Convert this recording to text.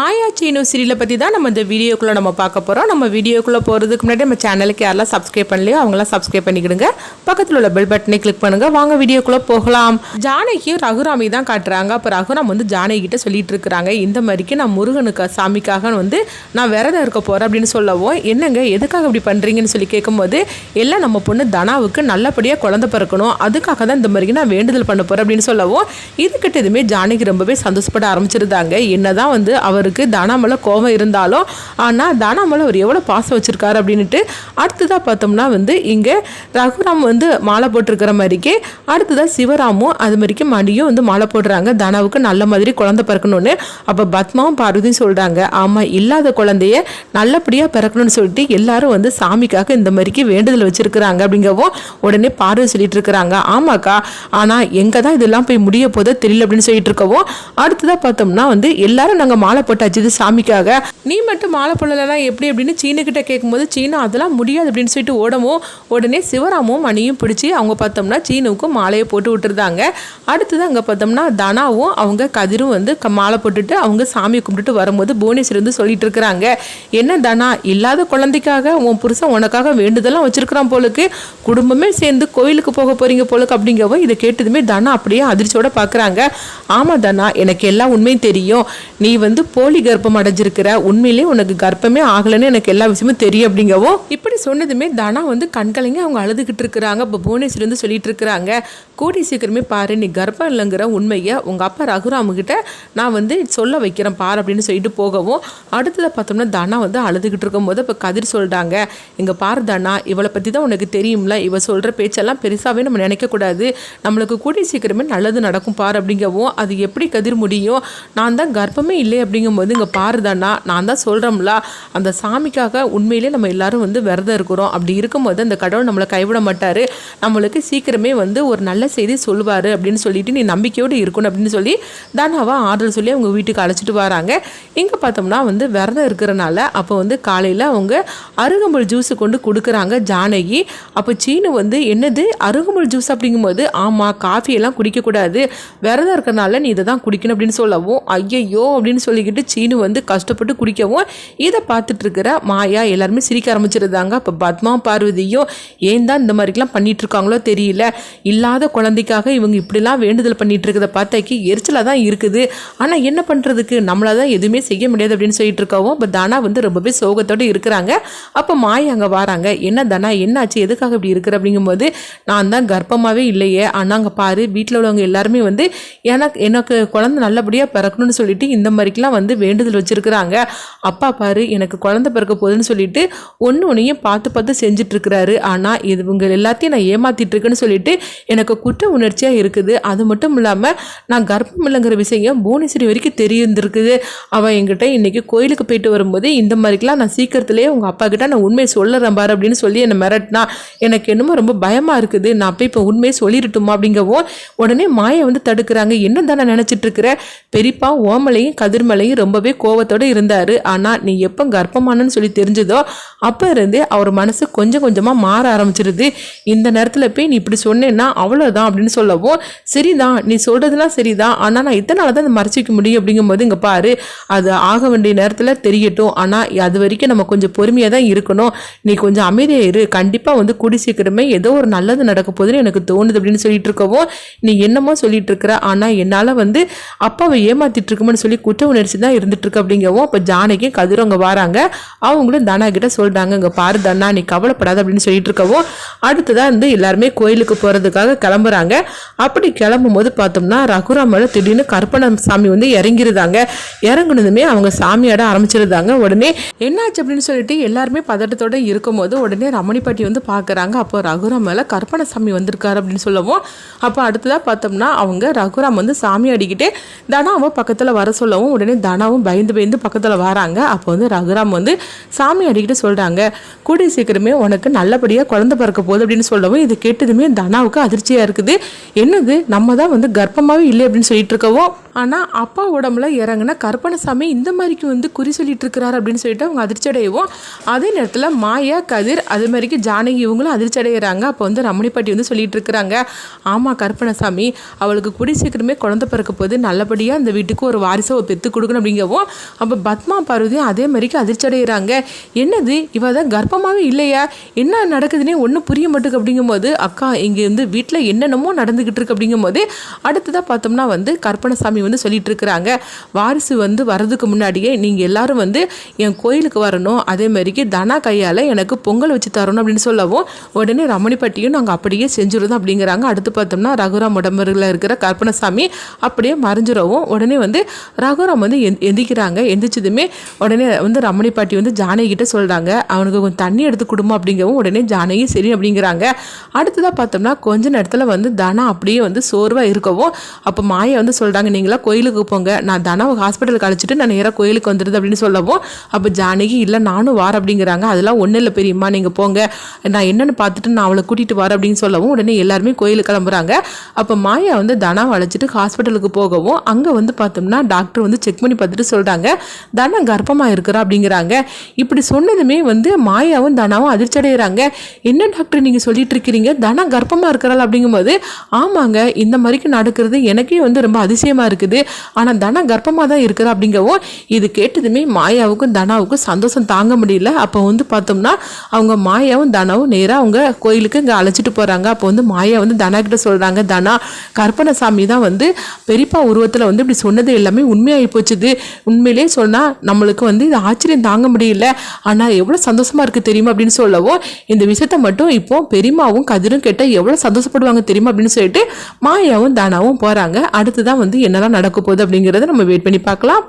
மாயா சீனு சீரியலை பற்றி தான் நம்ம இந்த வீடியோக்குள்ளே நம்ம பார்க்க போகிறோம் நம்ம வீடியோக்குள்ளே போகிறதுக்கு முன்னாடி நம்ம சேனலுக்கு யாரெல்லாம் சப்ஸ்கிரைப் பண்ணலையோ அவங்களாம் சப்ஸ்கிரைப் பண்ணிக்கிடுங்க. பக்கத்தில் உள்ள பெல் பட்டனை கிளிக் பண்ணுங்கள் வாங்க வீடியோக்குள்ளே போகலாம். ஜானகியும் ரகுராமி தான் காட்டுறாங்க. அப்போ ரகுராம் வந்து ஜானகிட்ட சொல்லிட்டு இருக்கிறாங்க. இந்த மாதிரிக்கு நான் முருகனுக்கு சாமிக்காக வந்து நான் விரதம் இருக்க போகிறேன் அப்படின்னு சொல்லவும் என்னங்க எதுக்காக இப்படி பண்ணுறீங்கன்னு சொல்லி கேட்கும்போது எல்லாம் நம்ம பொண்ணு தனாவுக்கு நல்லபடியாக குழந்த பிறக்கணும். அதுக்காக தான் இந்த மாதிரிக்கு நான் வேண்டுதல் பண்ண போகிறேன் அப்படின்னு சொல்லவும் இதுக்கிட்ட எதுவுமே ஜானகி ரொம்பவே சந்தோஷப்பட ஆரம்பிச்சிருந்தாங்க. என்னதான் வந்து அவர் அவருக்கு தனா மேலே கோபம் இருந்தாலும் ஆனால் தனா மேலே அவர் எவ்வளோ பாசம் வச்சுருக்காரு அப்படின்ட்டு அடுத்ததாக பார்த்தோம்னா வந்து இங்கே ரகுராம் வந்து மாலை போட்டிருக்கிற மாதிரிக்கே அடுத்ததாக சிவராமும் அது மாதிரிக்கு மணியும் வந்து மாலை போடுறாங்க. தனாவுக்கு நல்ல மாதிரி குழந்தை பிறக்கணும்னு அப்போ பத்மாவும் பார்வதியும் சொல்கிறாங்க ஆமாம் இல்லாத குழந்தைய நல்லபடியாக பிறக்கணும்னு சொல்லிட்டு எல்லாரும் வந்து சாமிக்காக இந்த மாதிரிக்கு வேண்டுதல் வச்சுருக்குறாங்க அப்படிங்கவும் உடனே பார்வதி சொல்லிட்டு இருக்கிறாங்க. ஆமாக்கா ஆனால் எங்கே தான் இதெல்லாம் போய் முடிய போதோ தெரியல அப்படின்னு சொல்லிட்டு இருக்கவும் அடுத்ததாக பார்த்தோம்னா வந்து எல்லாரும் நாங்கள் மாலை போட்டு போட்டாச்சு சாமிக்காக. நீ மட்டும் மாலை போடலைன்னா எப்படி அப்படின்னு சீனுக்கிட்ட கேட்கும்போது சீனு அதெல்லாம் முடியாது அப்படின்னு சொல்லிட்டு ஓடவும் உடனே சிவராமும் மணியும் பிடிச்சி அவங்க பார்த்தோம்னா சீனுக்கும் மாலையை போட்டு விட்டுருந்தாங்க. அடுத்தது அங்கே பார்த்தோம்னா தனாவும் அவங்க கதிரும் வந்து க- மாலை போட்டுட்டு அவங்க சாமி கும்பிட்டுட்டு வரும்போது புவனேஸ்வர் வந்து சொல்லிட்டு இருக்கிறாங்க. என்ன தனா இல்லாத குழந்தைக்காக உன் புருஷன் உனக்காக வேண்டுதெல்லாம் வச்சிருக்கிறான் போலுக்கு. குடும்பமே சேர்ந்து கோயிலுக்கு போக போறீங்க போலுக்கு அப்படிங்கவும் இதை கேட்டதுமே தனா அப்படியே அதிர்ச்சியோட பார்க்குறாங்க. ஆமாம் தனா எனக்கு எல்லா உண்மையும் தெரியும். நீ வந்து போ போலி கர்ப்பம் அடைஞ்சிருக்கிற உண்மையிலேயே உனக்கு கர்ப்பமே ஆகலைன்னு எனக்கு எல்லா விஷயமும் தெரியும் அப்படிங்கவும் இப்படி சொன்னதுமே தனா வந்து கண்கலைங்க அவங்க அழுதுகிட்டு இருக்கிறாங்க. இப்போ புவனேஸ்வரி வந்து சொல்லிட்டு இருக்கிறாங்க கூடி சீக்கிரமே பாரு நீ கர்ப்பம் இல்லைங்கிற உண்மையை உங்கள் அப்பா ரகுராமுக்கிட்ட நான் வந்து சொல்ல வைக்கிறேன் பாரு அப்படின்னு சொல்லிட்டு போகவும் அடுத்ததை பார்த்தோம்னா தனா வந்து அழுதுகிட்டு இருக்கும்போது இப்போ கதிர் சொல்கிறாங்க இங்கே பாரு தனா இவளை பற்றி தான் உனக்கு தெரியும்ல இவ சொல்கிற பேச்செல்லாம் பெருசாகவே நம்ம நினைக்கக்கூடாது. நம்மளுக்கு கூடி சீக்கிரமே நல்லது நடக்கும் பாரு அப்படிங்கவும் அது எப்படி கதிர் முடியும்? நான் தான் கர்ப்பமே இல்லை அப்படிங்கும்போது இங்கே பாருதாண்ணா நான் தான் சொல்கிறோம்ல அந்த சாமிக்காக உண்மையிலே நம்ம எல்லாரும் வந்து விரதம் இருக்கிறோம். அப்படி இருக்கும்போது அந்த கடவுள் நம்மளை கைவிட மாட்டார். நம்மளுக்கு சீக்கிரமே வந்து ஒரு நல்ல செய்தி சொல்லுவார் அப்படின்னு சொல்லிட்டு நீ நம்பிக்கையோடு இருக்கணும் அப்படின்னு சொல்லி தானாவா ஆறுதல் சொல்லி அவங்க வீட்டுக்கு அழைச்சிட்டு வராங்க. இங்கே பார்த்தோம்னா வந்து விரதம் இருக்கிறனால அப்போ வந்து காலையில் அவங்க அருகம்புல் ஜூஸு கொண்டு கொடுக்குறாங்க ஜானகி. அப்போ சீனு வந்து என்னது? அருகம்புல் ஜூஸ் அப்படிங்கும்போது ஆமாம் காஃபியெல்லாம் குடிக்கக்கூடாது. விரதம் இருக்கிறனால நீ இதை தான் குடிக்கணும் அப்படின்னு சொல்லவும் ஐயையோ அப்படின்னு சொல்லிக்கிட்டு சீனு வந்து கஷ்டப்பட்டு குடிக்கவும் இதை பார்த்துட்டு இருக்கிற மாயா எல்லாருமே சிரிக்க ஆரம்பிச்சிருந்தாங்க. அப்போ பத்மா பார்வதியும் ஏன் தான் இந்த மாதிரிலாம் பண்ணிட்டு இருக்காங்களோ தெரியல. இல்லாத குழந்தைக்காக இவங்க இப்படிலாம் வேண்டுதல் பண்ணிட்டு இருக்கிறத பார்த்தாக்கி எரிச்சலாக தான் இருக்குது. ஆனால் என்ன பண்ணுறதுக்கு நம்மளால தான் எதுவுமே செய்ய முடியாது அப்படின்னு சொல்லிட்டு இருக்கவும் இப்போ தனா வந்து ரொம்பவே சோகத்தோடு இருக்கிறாங்க. அப்போ மாயா அங்கே வராங்க. என்ன தனா? என்னாச்சு? எதுக்காக இப்படி இருக்கிற? அப்படிங்கும்போது நான் தான் கர்ப்பமாகவே இல்லையே. ஆனால் அங்கே பாரு வீட்டில் உள்ளவங்க எல்லாருமே வந்து எனக்கு எனக்கு குழந்தை நல்லபடியாக பிறக்கணும்னு சொல்லிட்டு இந்த மாதிரிக்கெலாம் வந்து வேண்டுதல் வச்சுருக்குறாங்க. அப்பா பாரு எனக்கு குழந்தை பிறக்க போகுதுன்னு சொல்லிட்டு ஒன்று ஒன்றையும் பார்த்து பார்த்து செஞ்சுட்டு இருக்கிறாரு ஆனால் இது இவங்க எல்லாத்தையும் நான் ஏமாற்றிட்டுருக்குன்னு சொல்லிட்டு எனக்கு குற்ற உணர்ச்சியாக இருக்குது. அது மட்டும் இல்லாமல் நான் கர்ப்பம் இல்லைங்கிற விஷயம் புவனேஸ்வரி வரைக்கும் தெரியிருந்திருக்குது அவன் என்கிட்ட இன்றைக்கி கோயிலுக்கு போயிட்டு வரும்போது இந்த மாதிரிக்கெலாம் நான் சீக்கிரத்துலேயே உங்கள் அப்பா கிட்ட நான் உண்மையை சொல்லுறேன் பாரு அப்படின்னு சொல்லி என்னை மிரட்டினா எனக்கு என்னமோ ரொம்ப பயமாக இருக்குது. நான் போய் இப்போ உண்மையை சொல்லிடட்டுமா அப்படிங்கவும் உடனே மாயை வந்து தடுக்கிறாங்க. என்ன தானே நினச்சிட்டு இருக்கிற பெரியப்பா ஓமலையும் கதிர்மலையும் ரொம்பவே கோவத்தோடு இருந்தார். ஆனால் நீ எப்போ கர்ப்பமானன்னு சொல்லி தெரிஞ்சதோ அப்போ இருந்தே அவர் மனசு கொஞ்சம் கொஞ்சமாக மாற ஆரம்பிச்சிருது. இந்த நேரத்தில் போய் நீ இப்படி சொன்னேன்னா அவ்வளோதான் அப்படின்னு சொல்லவும் சரிதான் நீ சொல்கிறதுலாம் சரிதான். ஆனால் நான் இத்தனை நாள் தான் அதை மறைச்சிக்க முடியும் அப்படிங்கும்போது இங்கே பாரு அது ஆக வேண்டிய நேரத்தில் தெரியட்டும். ஆனால் அது வரைக்கும் நம்ம கொஞ்சம் பொறுமையாக தான் இருக்கணும். நீ கொஞ்சம் அமைதியாக இரு. கண்டிப்பாக வந்து கூடி சீக்கிரமே ஏதோ ஒரு நல்லது நடக்க போகுதுன்னு எனக்கு தோணுது அப்படின்னு சொல்லிட்டு இருக்கவும் நீ என்னமோ சொல்லிட்டு இருக்கிற. ஆனால் என்னால் வந்து அப்பாவை ஏமாத்திட்டு இருக்குமோன்னு சொல்லி குற்ற உணர்ச்சி தான் இருந்துட்டு இருந்துட்டுருக்கு அப்படிங்கவும் அப்போ ஜானகியும் கதிரும் அங்கே வராங்க. அவங்களும் தனா கிட்ட சொல்கிறாங்க இங்கே பாரு தனா நீ கவலைப்படாத அப்படின்னு சொல்லிட்டு இருக்கவும் அடுத்ததாக வந்து எல்லாருமே கோயிலுக்கு போகிறதுக்காக கிளம்புறாங்க. அப்படி கிளம்பும் போது பார்த்தோம்னா ரகுராமோட திடீர்னு கற்பனை சாமி வந்து இறங்கிருந்தாங்க. இறங்குனதுமே அவங்க சாமியாட ஆரம்பிச்சிருந்தாங்க. உடனே என்னாச்சு அப்படின்னு சொல்லிட்டு எல்லாருமே பதட்டத்தோட இருக்கும்போது உடனே ரமணி பாட்டி வந்து பார்க்குறாங்க அப்போ ரகுராம் மேலே கற்பனை சாமி வந்திருக்காரு அப்படின்னு சொல்லவும் அப்போ அடுத்ததாக பார்த்தோம்னா அவங்க ரகுராம் வந்து சாமி அடிக்கிட்டு தனாவும் பக்கத்தில் வர சொல்லவும் உடனே தனாவும் பயந்து பயந்து பக்கத்தில் வராங்க. அப்போ வந்து ரகுராம் வந்து சாமி அடிக்கிட்டு சொல்கிறாங்க கூடிய சீக்கிரமே உனக்கு நல்லபடியாக குழந்தை பிறக்க போகுது அப்படின்னு சொல்லவும் இது கேட்டதுமே தனாவுக்கு அதிர்ச்சியாக இருக்குது. என்னது நம்ம தான் வந்து கர்ப்பமாகவே இல்லை அப்படின்னு சொல்லிட்டு இருக்கவும் ஆனால் அப்பா உடம்புல இறங்கின கற்பனசாமி இந்த மாதிரிக்கு வந்து குறி சொல்லிட்டு இருக்கிறாரு அப்படின்னு சொல்லிட்டு அவங்க அதிர்ச்சி அடையவும் அதே நேரத்தில் மாயா கதிர் அது மாதிரிக்கு ஜானகி இவங்களும் அதிர்ச்சி அடைகிறாங்க அப்போ வந்து ரமணிப்பாட்டி வந்து சொல்லிட்டு இருக்கிறாங்க ஆமாம் கற்பனசாமி அவளுக்கு குடி சீக்கிரமே குழந்த பிறக்க போது நல்லபடியாக அந்த வீட்டுக்கு ஒரு வாரிசை பெற்று கொடுக்கணும் அப்படிங்கவும் அப்போ பத்மா பார்வதியும் அதே மாதிரிக்கு அதிர்ச்சி அடைகிறாங்க என்னது? இவ தான் கர்ப்பமாகவே இல்லையா? என்ன நடக்குதுன்னே ஒன்றும் புரிய மாட்டேங்குது அப்படிங்கும்போது அக்கா இங்கே வந்து வீட்டில் என்னென்னமோ நடந்துக்கிட்டு இருக்கு அப்படிங்கும்போது அடுத்ததாக பார்த்தோம்னா வந்து கற்பனசாமி வந்து சொல்லிட்டு இருக்கிறாங்க வாரிசு வந்து வர்றதுக்கு முன்னாடியே நீங்கள் எல்லாரும் வந்து என் கோயிலுக்கு வரணும். அதே மாதிரிக்கு தனா கையால் எனக்கு பொங்கல் வச்சு தரணும் அப்படின்னு சொல்லவும் உடனே ரமணிப்பட்டியும் நாங்கள் அப்படியே செஞ்சுருந்தோம் அப்படிங்கிறாங்க. அடுத்து பார்த்தோம்னா ரகுராம் உடம்புல இருக்கிற கற்பனசாமி அப்படியே மறைஞ்சிடவும் உடனே வந்து ரகுராம் வந்து எந் எந்திக்கிறாங்க. எந்திரிச்சதுமே உடனே வந்து ரமணி பாட்டி வந்து ஜானகிட்ட சொல்கிறாங்க அவனுக்கு கொஞ்சம் தண்ணி எடுத்து கொடுமா அப்படிங்கவும் உடனே ஜானகி சரி அப்படிங்கிறாங்க. அடுத்ததாக பார்த்தோம்னா கொஞ்ச நேரத்தில் வந்து தனா அப்படியே வந்து சோர்வாக இருக்கவும் அப்போ மாயை வந்து சொல்கிறாங்க நீங்கள் கோயிலுக்கு போங்க. நான் தனவை ஹாஸ்பிட்டலுக்கு அழைச்சிட்டு நான் நேராக கோயிலுக்கு வந்துடுது அப்படின்னு சொல்லவும் அப்போ ஜானகி இல்லை நானும் வார அப்படிங்கிறாங்க. அதெல்லாம் ஒன்றும் இல்லை பெரியம்மா நீங்கள் போங்க. நான் என்னென்னு பார்த்துட்டு நான் அவளை கூட்டிகிட்டு வரேன் அப்படின்னு சொல்லவும் உடனே எல்லாருமே கோயிலுக்கு கிளம்புறாங்க. அப்போ மாயா வந்து தனாவை அழைச்சிட்டு ஹாஸ்பிட்டலுக்கு போகவும் அங்கே வந்து பார்த்தோம்னா டாக்டர் வந்து செக் பண்ணி பார்த்துட்டு சொல்கிறாங்க தனா கர்ப்பமாக இருக்கிறா அப்படிங்கிறாங்க. இப்படி சொன்னதுமே வந்து மாயாவும் தனாவும் அதிர்ச்சி அடைகிறாங்க என்ன டாக்டர் நீங்கள் சொல்லிட்டு இருக்கிறீங்க? தனா கர்ப்பமாக இருக்கிறாள் அப்படிங்கும்போது ஆமாங்க இந்த மாதிரிக்கு நடக்கிறது எனக்கே வந்து ரொம்ப அதிசயமாக இருக்குது இருக்குது. ஆனால் தனா கர்ப்பமாக தான் இருக்கிறா அப்படிங்கவும் இது கேட்டதுமே மாயாவுக்கும் தனாவுக்கும் சந்தோஷம் தாங்க முடியல. அப்போ வந்து பார்த்தோம்னா அவங்க மாயாவும் தனாவும் நேராக அவங்க கோயிலுக்கு இங்கே அழைச்சிட்டு போகிறாங்க அப்போ வந்து மாயா வந்து தனா கிட்ட சொல்கிறாங்க தனா கற்பனசாமி தான் வந்து பெரியப்பா உருவத்தில் வந்து இப்படி சொன்னது எல்லாமே உண்மையாகி போச்சுது. உண்மையிலே சொன்னால் நம்மளுக்கு வந்து இது ஆச்சரியம் தாங்க முடியல. ஆனால் எவ்வளோ சந்தோஷமாக இருக்குது தெரியுமா? அப்படின்னு சொல்லவும் இந்த விஷயத்த மட்டும் இப்போ பெரியமாவும் கதிரும் கேட்டால் எவ்வளோ சந்தோஷப்படுவாங்க தெரியுமா அப்படின்னு சொல்லிட்டு மாயாவும் தானாவும் போகிறாங்க அடுத்து தான் வந்து என்னெல்லாம் நடக்க போகுது அப்படிங்கிறத நம்ம வெயிட் பண்ணி பார்க்கலாம்.